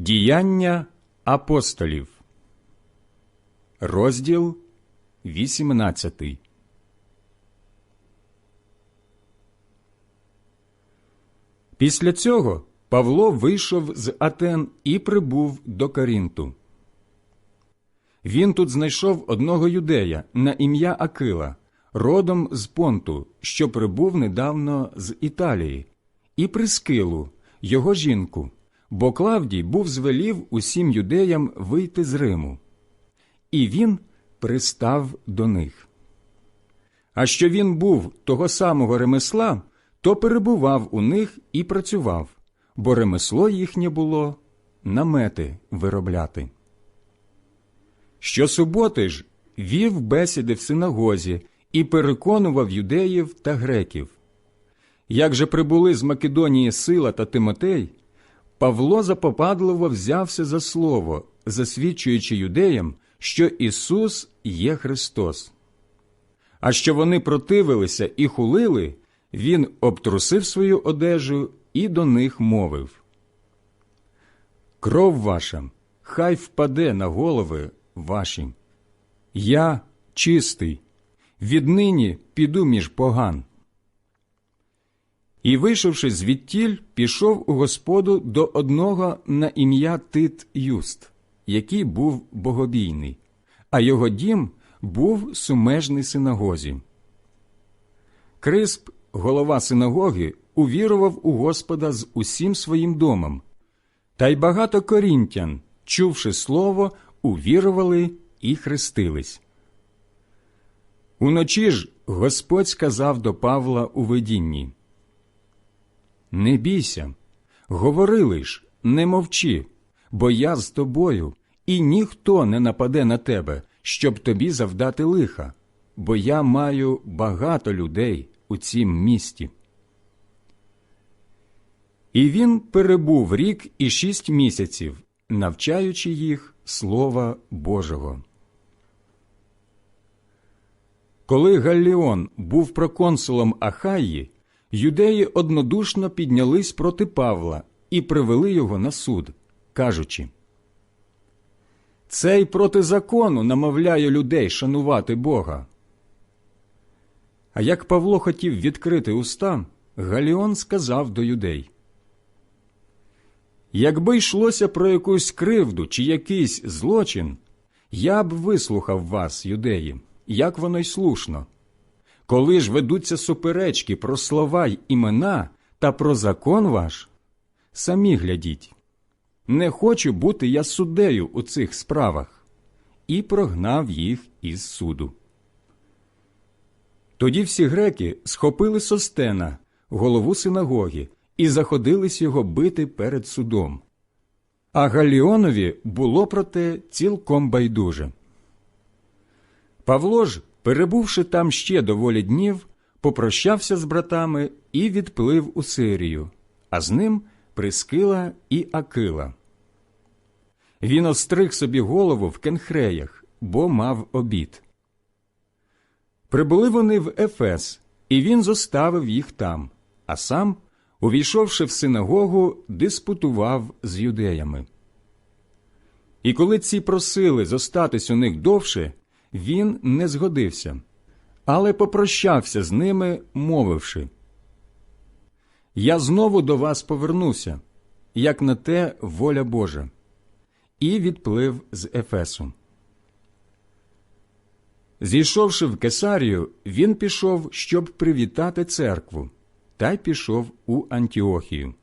Діяння апостолів, розділ 18. Після цього Павло вийшов з Атен і прибув до Корінту. Він тут знайшов одного юдея на ім'я Акила, родом з Понту, що прибув недавно з Італії, і Прискилу, його жінку, бо Клавдій був звелів усім юдеям вийти з Риму. І він пристав до них. А що він був того самого ремесла, то перебував у них і працював, бо ремесло їхнє було намети виробляти. Щосуботи ж вів бесіди в синагозі і переконував юдеїв та греків. Як же прибули з Македонії Сила та Тимотей, Павло запопадливо взявся за слово, засвідчуючи юдеям, що Ісус є Христос. А що вони противилися і хулили, він обтрусив свою одежу і до них мовив Кров ваша хай впаде на голови ваші. Я чистий, віднині піду між поган. І, вийшовши звідтіль, пішов у господу до одного на ім'я Тит Юст, який був богобійний, а його дім був сумежний синагозі. Крисп, голова синагоги, увірував у Господа з усім своїм домом, та й багато корінтян, чувши слово, увірували і хрестились. Уночі ж Господь сказав до Павла у видінні Не бійся, говори лиш, не мовчи, бо я з тобою, і ніхто не нападе на тебе, щоб тобі завдати лиха, бо я маю багато людей у цім місті. І він перебув рік і шість місяців, навчаючи їх Слова Божого. Коли Галліон був проконсулом Ахаї, юдеї однодушно піднялись проти Павла і привели його на суд, кажучи Цей проти закону намовляє людей шанувати Бога. А як Павло хотів відкрити уста, Галіон сказав до юдей Якби йшлося про якусь кривду чи якийсь злочин, я б вислухав вас, юдеї, як воно й слушно. Коли ж ведуться суперечки про слова й імена та про закон ваш, самі глядіть. Не хочу бути я суддею у цих справах, і прогнав їх із суду. Тоді всі греки схопили Состена, голову синагоги, і заходились його бити перед судом. А Галіонові було проте цілком байдуже. Павло ж, перебувши там ще доволі днів, попрощався з братами і відплив у Сирію, а з ним Прискила і Акила. Він остриг собі голову в кенхреях, бо мав обід. Прибули вони в Ефес, і він зоставив їх там, а сам увійшовши в синагогу, диспутував з юдеями. І коли ці просили зостатись у них довше, він не згодився, але попрощався з ними, мовивши Я знову до вас повернуся, як на те воля Божа, і відплив з Ефесу. Зійшовши в Кесарію, він пішов, щоб привітати церкву та й пішов у Антіохію.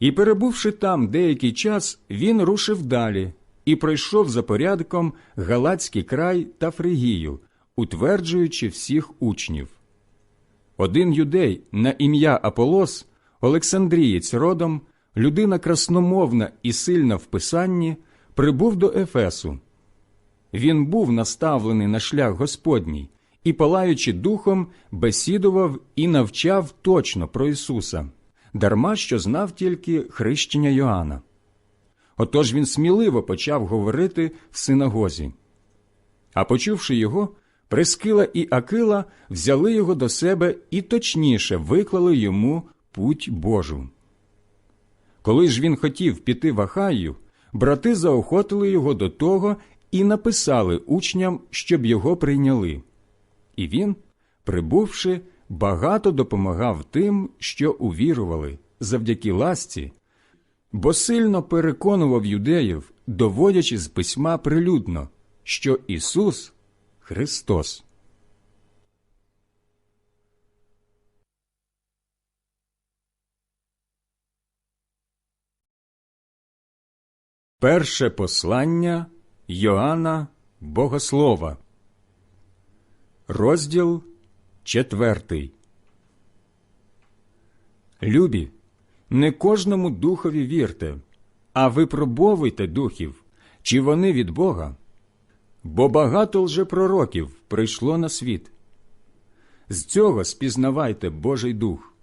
І, перебувши там деякий час, він рушив далі і пройшов за порядком Галацький край та Фригію, утверджуючи всіх учнів. Один юдей на ім'я Аполос, Олександрієць родом, людина красномовна і сильна в писанні, прибув до Ефесу. Він був наставлений на шлях Господній і, палаючи духом, бесідував і навчав точно про Ісуса, дарма що знав тільки хрещення Йоанна. Отож він сміливо почав говорити в синагозі. А почувши його, Прискила і Акила взяли його до себе і точніше виклали йому путь Божу. Коли ж він хотів піти в Ахаю, брати заохотили його до того і написали учням, щоб його прийняли. І він, прибувши, багато допомагав тим, що увірували, завдяки ласці, бо сильно переконував юдеїв, доводячи з письма прилюдно, що Ісус Христос. Перше послання Йоанна Богослова, розділ четвертий. Любі, не кожному духові вірте, а випробовуйте духів, чи вони від Бога, бо багато лжепророків прийшло на світ. З цього спізнавайте Божий дух.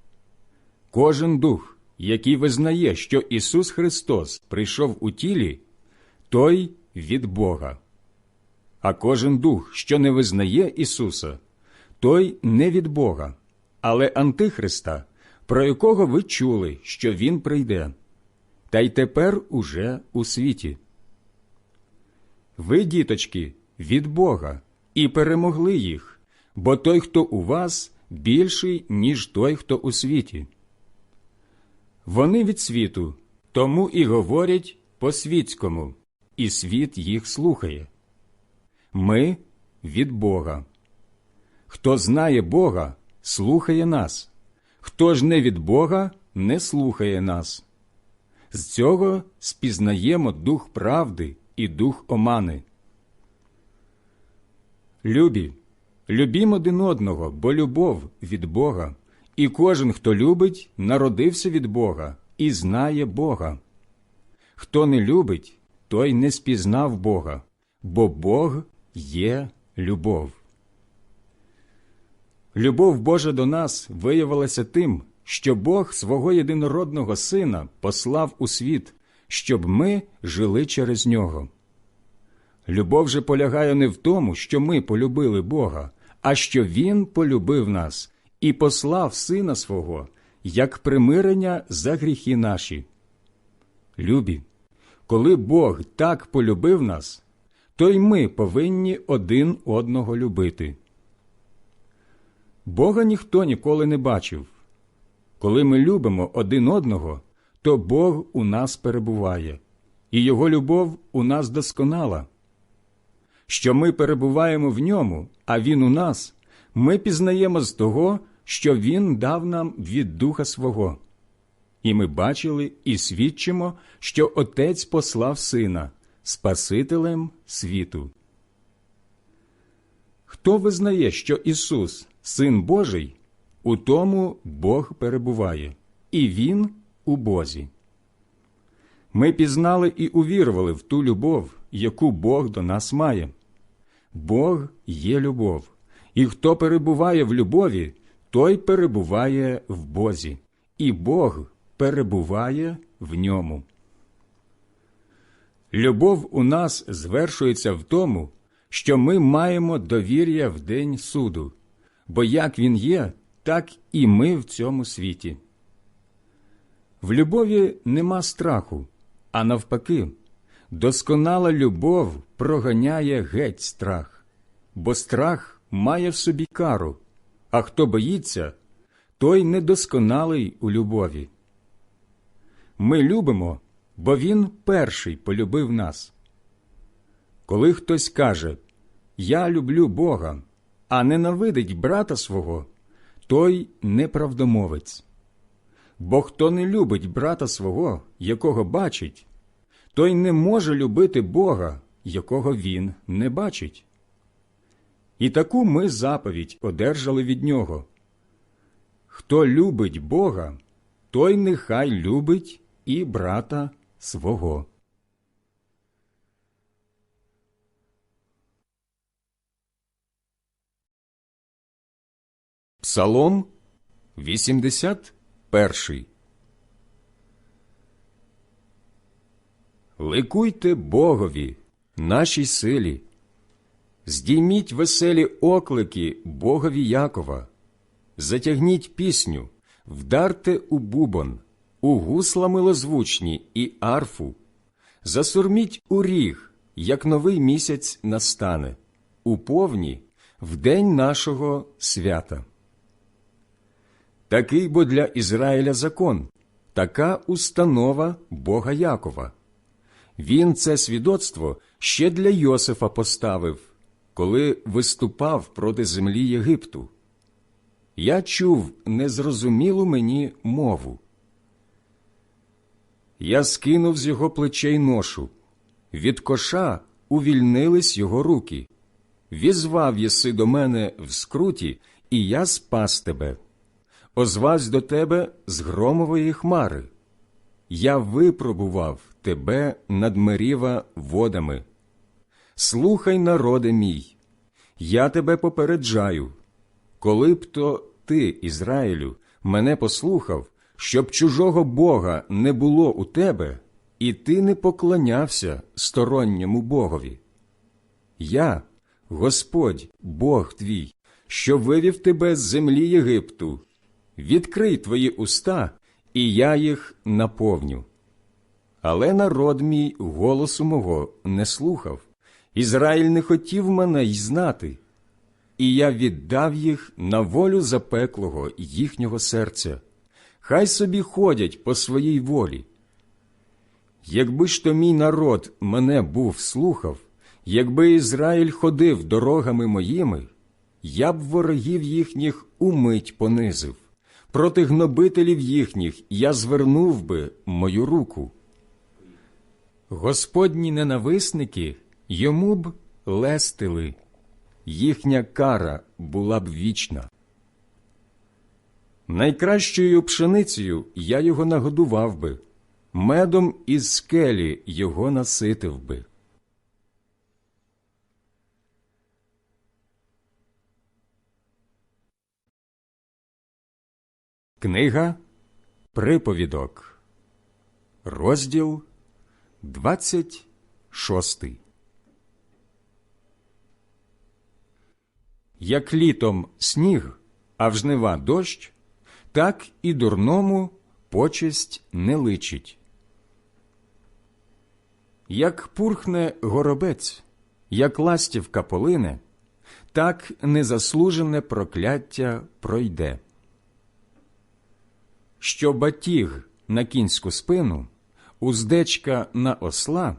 Кожен дух, який визнає, що Ісус Христос прийшов у тілі, той від Бога. А кожен дух, що не визнає Ісуса, той не від Бога, але Антихриста, про якого ви чули, що Він прийде, та й тепер уже у світі. Ви, діточки, від Бога, і перемогли їх, бо той, хто у вас, більший, ніж той, хто у світі. Вони від світу, тому і говорять по світському, і світ їх слухає. Ми від Бога. Хто знає Бога, слухає нас, хто ж не від Бога, не слухає нас. З цього спізнаємо дух правди і дух омани. Любі, любім один одного, бо любов від Бога, і кожен, хто любить, народився від Бога і знає Бога. Хто не любить, той не спізнав Бога, бо Бог є любов. Любов Божа до нас виявилася тим, що Бог свого єдинородного Сина послав у світ, щоб ми жили через нього. Любов же полягає не в тому, що ми полюбили Бога, а що Він полюбив нас і послав Сина свого як примирення за гріхи наші. Любі, коли Бог так полюбив нас, то й ми повинні один одного любити. Бога ніхто ніколи не бачив. Коли ми любимо один одного, то Бог у нас перебуває, і Його любов у нас досконала. Що ми перебуваємо в ньому, а Він у нас, ми пізнаємо з того, що Він дав нам від Духа свого. І ми бачили і свідчимо, що Отець послав Сина, Спасителем світу. Хто визнає, що Ісус, Син Божий, у тому Бог перебуває, і Він у Бозі. Ми пізнали і увірували в ту любов, яку Бог до нас має. Бог є любов, і хто перебуває в любові, той перебуває в Бозі, і Бог перебуває в ньому. Любов у нас звершується в тому, що ми маємо довір'я в день суду, бо як він є, так і ми в цьому світі. В любові нема страху, а навпаки, досконала любов проганяє геть страх, бо страх має в собі кару, а хто боїться, той недосконалий у любові. Ми любимо, бо Він перший полюбив нас. Коли хтось каже Я люблю Бога, а ненавидить брата свого, той неправдомовець. Бо хто не любить брата свого, якого бачить, той не може любити Бога, якого він не бачить. І таку ми заповідь одержали від нього. Хто любить Бога, той нехай любить і брата свого. Псалом 81 Ликуйте Богові, нашій силі, здійміть веселі оклики Богові Якова, затягніть пісню, вдарте у бубон, у гусла милозвучні і арфу, засурміть у ріг, як новий місяць настане, у повні в день нашого свята. Такий бо для Ізраїля закон, така установа Бога Якова. Він це свідоцтво ще для Йосифа поставив, коли виступав проти землі Єгипту. Я чув незрозумілу мені мову. Я скинув з його плечей ношу, від коша увільнились його руки. Візвав єси до мене в скруті, і я спас тебе. Озвась до тебе з громової хмари. Я випробував тебе над меріва водами. Слухай, народе мій, я тебе попереджаю, коли б то ти, Ізраїлю, мене послухав, щоб чужого Бога не було у тебе, і ти не поклонявся сторонньому Богові. Я, Господь, Бог твій, що вивів тебе з землі Єгипту, відкрий твої уста, і я їх наповню. Але народ мій голосу мого не слухав, Ізраїль не хотів мене й знати, і я віддав їх на волю запеклого їхнього серця. Хай собі ходять по своїй волі. Якби ж то мій народ мене був слухав, якби Ізраїль ходив дорогами моїми, я б ворогів їхніх умить понизив, проти гнобителів їхніх я звернув би мою руку. Господні ненависники йому б лестили, їхня кара була б вічна. Найкращою пшеницею я його нагодував би, медом із скелі його наситив би. Книга Приповідок, розділ 26 Як літом сніг, а в жнива дощ, так і дурному почесть не личить. Як пурхне горобець, як ластівка полине, так незаслужене прокляття пройде. Що батіг на кінську спину, уздечка на осла,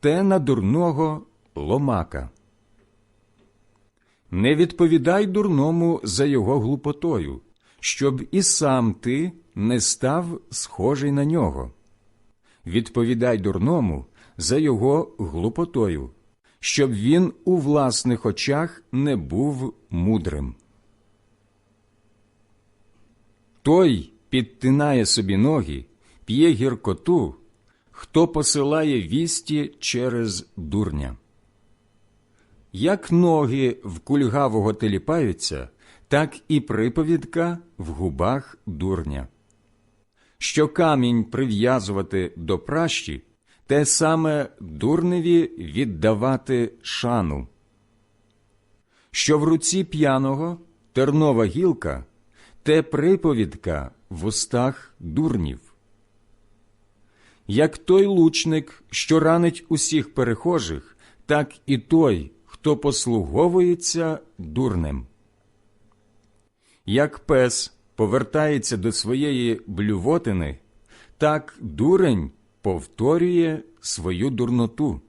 те на дурного ломака. Не відповідай дурному за його глупотою, щоб і сам ти не став схожий на нього. Відповідай дурному за його глупотою, щоб він у власних очах не був мудрим. Той підтинає собі ноги, п'є гіркоту, хто посилає вісті через дурня. Як ноги в кульгавого теліпаються, так і приповідка в губах дурня. Що камінь прив'язувати до пращі, те саме дурневі віддавати шану. Що в руці п'яного тернова гілка, те приповідка в устах дурнів. Як той лучник, що ранить усіх перехожих, так і той, хто послуговується дурнем. Як пес повертається до своєї блювотини, так дурень повторює свою дурноту.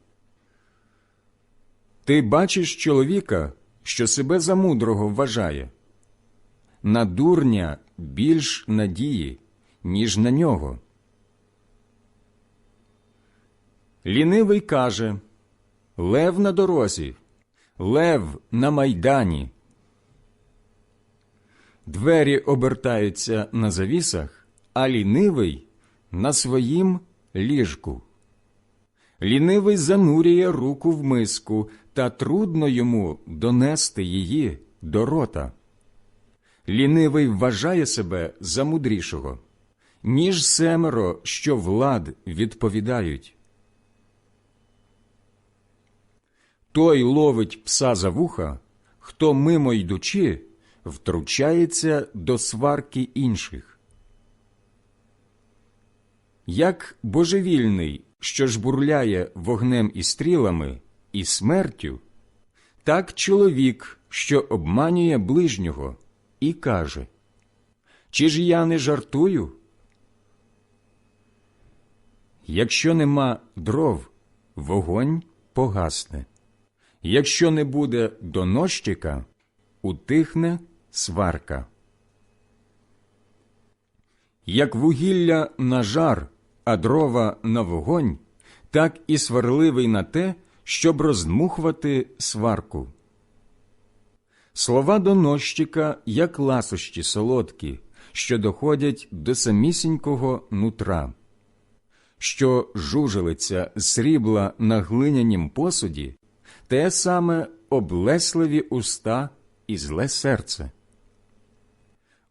Ти бачиш чоловіка, що себе за мудрого вважає. На дурня більш надії, ніж на нього. Лінивий каже Лев на дорозі, лев на майдані. Двері обертаються на завісах, а лінивий на своїм ліжку. Лінивий занурює руку в миску, та трудно йому донести її до рота. Лінивий вважає себе за мудрішого, ніж семеро, що влад відповідають. Той ловить пса за вуха, хто мимо йдучи, втручається до сварки інших. як божевільний, що жбурляє вогнем і стрілами, і смертю, так чоловік, що обманює ближнього, і каже Чи ж я не жартую? Якщо нема дров, вогонь погасне. Якщо не буде донощика, утихне сварка. Як вугілля на жар, а дрова на вогонь, так і сварливий на те, щоб роздмухувати сварку. Слова донощика, як ласощі солодкі, що доходять до самісінького нутра, що жужелиться срібла на глинянім посуді, те саме облесливі уста і зле серце.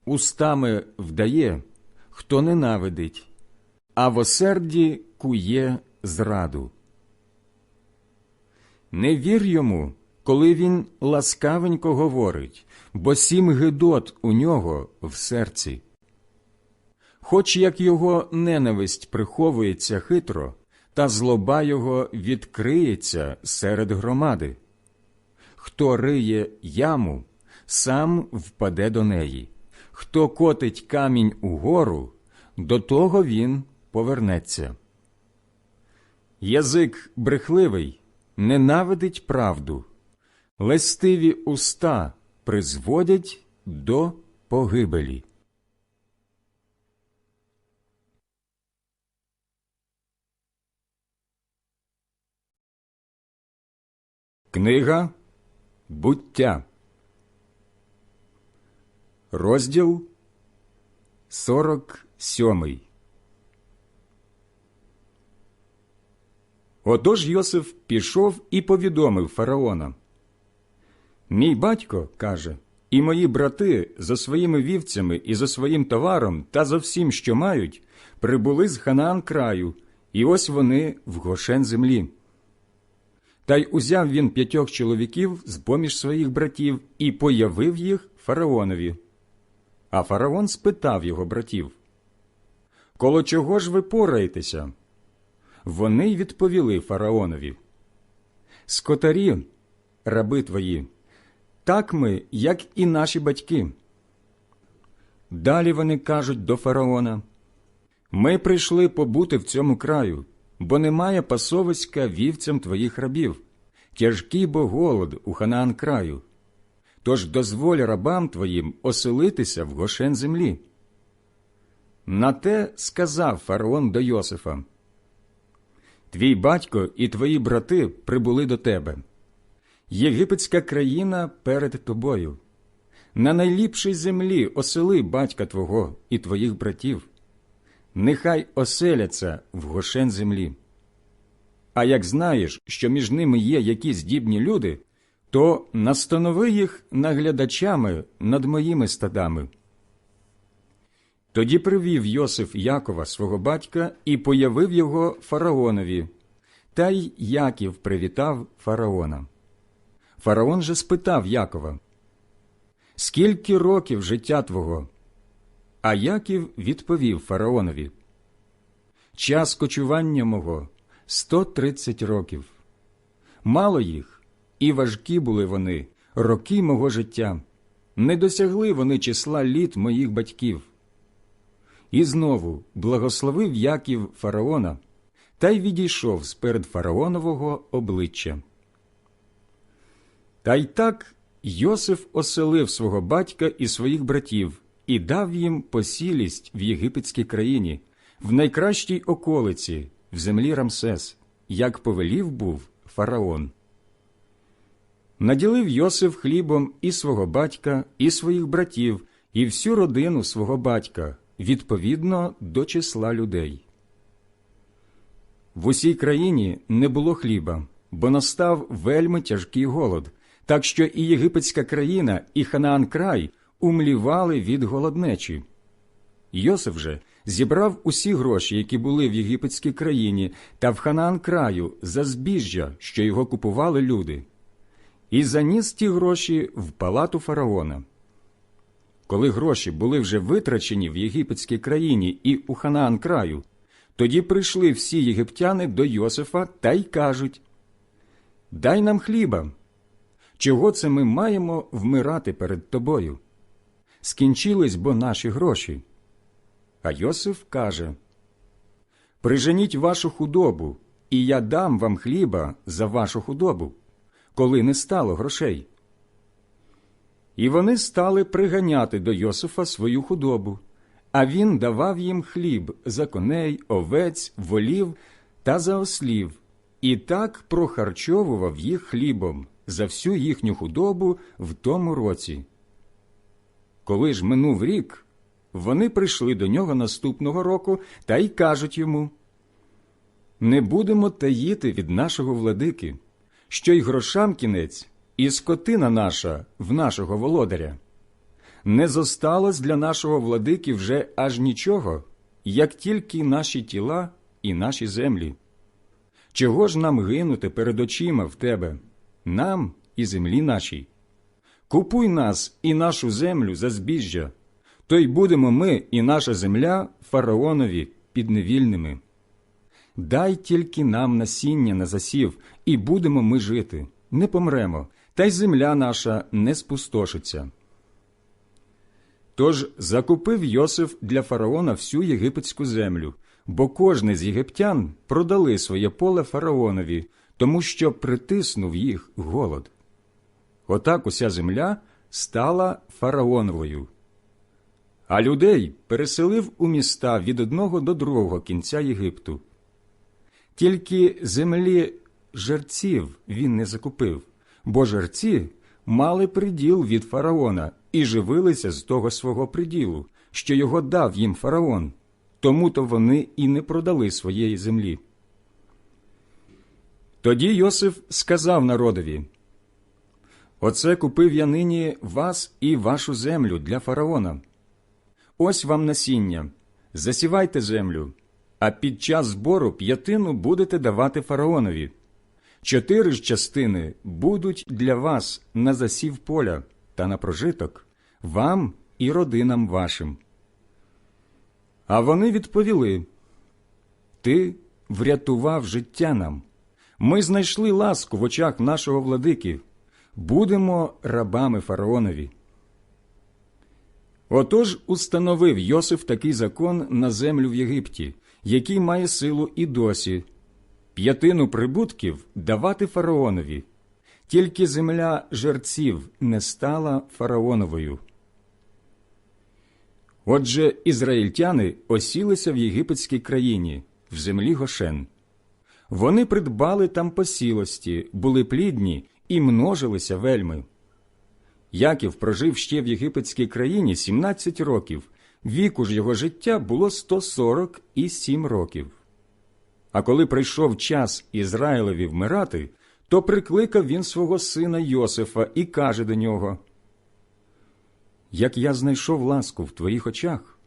Устами вдає, хто ненавидить, а в осерді кує зраду. Не вір йому, коли він ласкавенько говорить, бо сім гидот у нього в серці. Хоч як його ненависть приховується хитро, та злоба його відкриється серед громади. Хто риє яму, сам впаде до неї, хто котить камінь угору, до того він повернеться. Язик брехливий ненавидить правду, лестиві уста призводять до погибелі. Книга Буття, розділ 47 Отож Йосиф пішов і повідомив фараона. Мій батько каже, і мої брати за своїми вівцями і за своїм товаром та за всім, що мають, прибули з Ханаан краю, і ось вони в Гошен землі. Та й узяв він п'ятьох чоловіків з поміж своїх братів і появив їх фараонові. А фараон спитав його братів Коло чого ж ви пораєтеся? Вони й відповіли фараонові Скотарі, раби твої, так ми, як і наші батьки. Далі вони кажуть до фараона Ми прийшли побути в цьому краю бо немає пасовиська вівцям твоїх рабів, тяжкий бо голод у Ханаан краю. Тож дозволь рабам твоїм оселитися в гошен землі. На те сказав фараон до Йосифа Твій батько і твої брати прибули до тебе. Єгипетська країна перед тобою. На найліпшій землі осели батька твого і твоїх братів нехай оселяться в гошен землі. А як знаєш, що між ними є якісь здібні люди, то настанови їх наглядачами над моїми стадами. Тоді привів Йосиф Якова свого батька і появив його фараонові, та й Яків привітав фараона. Фараон же спитав Якова Скільки років життя твого? А Яків відповів фараонові Час кочування мого сто тридцять років. Мало їх, і важкі були вони, роки мого життя. Не досягли вони числа літ моїх батьків. І знову благословив Яків фараона та й відійшов сперед фараонового обличчя. Та й так Йосиф оселив свого батька і своїх братів і дав їм посілість в єгипетській країні, в найкращій околиці, в землі Рамсес, як повелів був фараон. Наділив Йосиф хлібом і свого батька, і своїх братів, і всю родину свого батька відповідно до числа людей. В усій країні не було хліба, бо настав вельми тяжкий голод, так що і єгипетська країна, і Ханаан край умлівали від голоднечі. Йосиф же зібрав усі гроші, які були в єгипетській країні, та в Ханаан краю за збіжжя, що його купували люди, і заніс ті гроші в палату фараона. Коли гроші були вже витрачені в єгипетській країні і у Ханаан краю, Тоді прийшли всі єгиптяни до Йосифа та й кажуть Дай нам хліба. Чого це ми маємо вмирати перед тобою? Скінчились бо наші гроші. А Йосиф каже Приженіть вашу худобу, і я дам вам хліба за вашу худобу, коли не стало грошей. І вони стали приганяти до Йосифа свою худобу, а він давав їм хліб за коней, овець, волів та за ослів, і так прохарчовував їх хлібом за всю їхню худобу в тому році. Коли ж минув рік, вони прийшли до нього наступного року та й кажуть йому Не будемо таїти від нашого владики, що й грошам кінець, і скотина наша в нашого володаря. Не зосталось для нашого владики вже аж нічого, як тільки наші тіла і наші землі. Чого ж нам гинути перед очима в тебе, нам і землі нашій? Купуй нас і нашу землю за збіжжя, то й будемо ми і наша земля фараонові підневільними. Дай тільки нам насіння на засів, і будемо ми жити, не помремо, та й земля наша не спустошиться. Тож закупив Йосиф для фараона всю єгипетську землю, бо кожний з єгиптян продали своє поле фараонові, тому що притиснув їх голод. Отак уся земля стала фараоновою. А людей переселив у міста від одного до другого кінця Єгипту. Тільки землі жерців він не закупив, бо жерці мали приділ від фараона і живилися з того свого приділу, що його дав їм фараон, тому то вони і не продали своєї землі. Тоді Йосиф сказав народові Оце купив я нині вас і вашу землю для фараона. Ось вам насіння, засівайте землю, а під час збору п'ятину будете давати фараонові. Чотири ж частини будуть для вас на засів поля та на прожиток, вам і родинам вашим. А вони відповіли Ти врятував життя нам. Ми знайшли ласку в очах нашого владики. Будемо рабами фараонові. Отож установив Йосиф такий закон на землю в Єгипті, який має силу і досі п'ятину прибутків давати фараонові, тільки земля жерців не стала фараоновою. Отже, ізраїльтяни осілися в єгипетській країні, в землі Гошен. Вони придбали там посілості, були плідні і множилися вельми. Яків прожив ще в єгипетській країні 17 років, віку ж його життя було 147 років. А коли прийшов час Ізраїлеві вмирати, то прикликав він свого сина Йосифа і каже до нього Як я знайшов ласку в твоїх очах,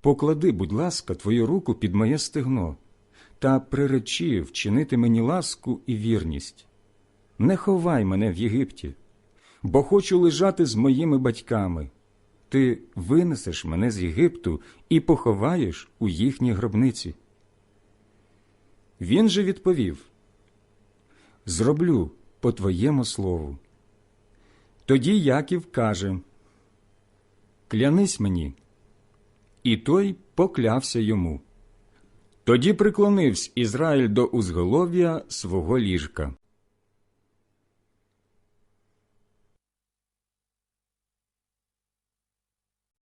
поклади, будь ласка, твою руку під моє стегно та приречи вчинити мені ласку і вірність. Не ховай мене в Єгипті, бо хочу лежати з моїми батьками. Ти винесеш мене з Єгипту і поховаєш у їхній гробниці. Він же відповів Зроблю по твоєму слову. Тоді Яків каже Клянись мені. І той поклявся йому. Тоді приклонивсь Ізраїль до узголов'я свого ліжка.